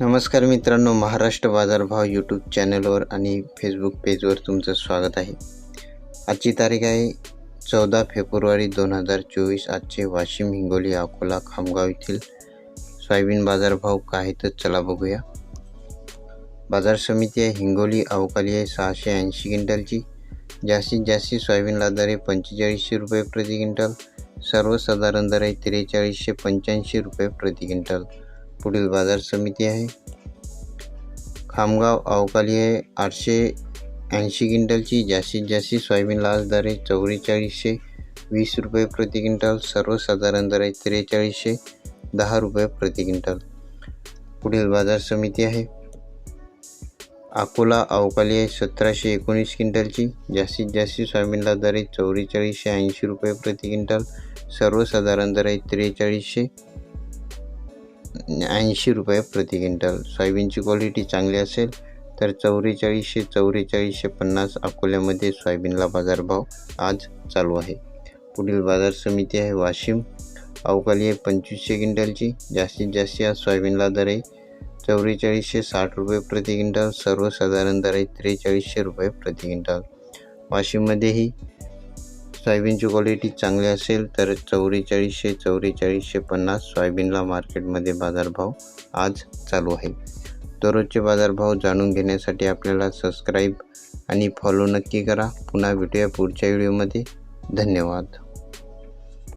नमस्कार मित्रांनो महाराष्ट्र बाजारभाव यूट्यूब चॅनलवर आणि फेसबुक पेजवर तुमचं स्वागत आहे. आजची तारीख आहे चौदा फेब्रुवारी दोन हजार चोवीस आजचे वाशिम हिंगोली अकोला खामगाव येथील सोयाबीन बाजारभाव काय आहेत तर चला बघूया. बाजार समिती आहे हिंगोली अवकाली आहे सहाशे ऐंशी क्विंटलची. जास्तीत जास्त सोयाबीनला दर आहे पंचेचाळीसशे रुपये प्रति क्विंटल. सर्वसाधारण दर आहे त्रेचाळीसशे पंच्याऐंशी रुपये प्रति क्विंटल. पुढील बाजार समिती आहे. खामगाव अवकाली आहे आठशे ऐंशी क्विंटलची जास्तीत जास्त सोयाबीन लाल दर आहे चौवेचाळीसशे वीस रुपये प्रति क्विंटल सर्वसाधारण दर आहे त्रेचाळीसशे दहा रुपये प्रति क्विंटल. पुढील बाजार समिती आहे. अकोला अवकाली आहे सतराशे एकोणीस क्विंटलची जास्तीत जास्त सोयाबीनला दर आहे चौवेचाळीसशे ऐंशी रुपये प्रति क्विंटल सर्वसाधारण दर आहे त्रेचाळीसशे ऐंशी रुपये प्रति क्विंटल. सोयाबीनची क्वालिटी चांगली असेल तर चौवेचाळीसशे चौवेचाळीसशे पन्नास अकोल्यामध्ये सोयाबीनला बाजारभाव आज चालू आहे. पुढील बाजार समिती आहे वाशिम. अवकाली आहे पंचवीसशे क्विंटलची. जास्तीत जास्त आज सोयाबीनला दर आहे चौवेचाळीसशे साठ रुपये प्रति क्विंटल. सर्वसाधारण दर आहे त्रेचाळीसशे रुपये प्रति क्विंटल. वाशिममध्येही सोयाबीनची क्वालिटी चांगली असेल तर चौवेचाळीसशे चौवेचाळीसशे पन्नास सोयाबीनला मार्केटमध्ये बाजारभाव आज चालू आहे. दररोजचे बाजारभाव जाणून घेण्यासाठी आपल्याला सबस्क्राईब आणि फॉलो नक्की करा. पुन्हा भेटूया पुढच्या व्हिडिओमध्ये धन्यवाद.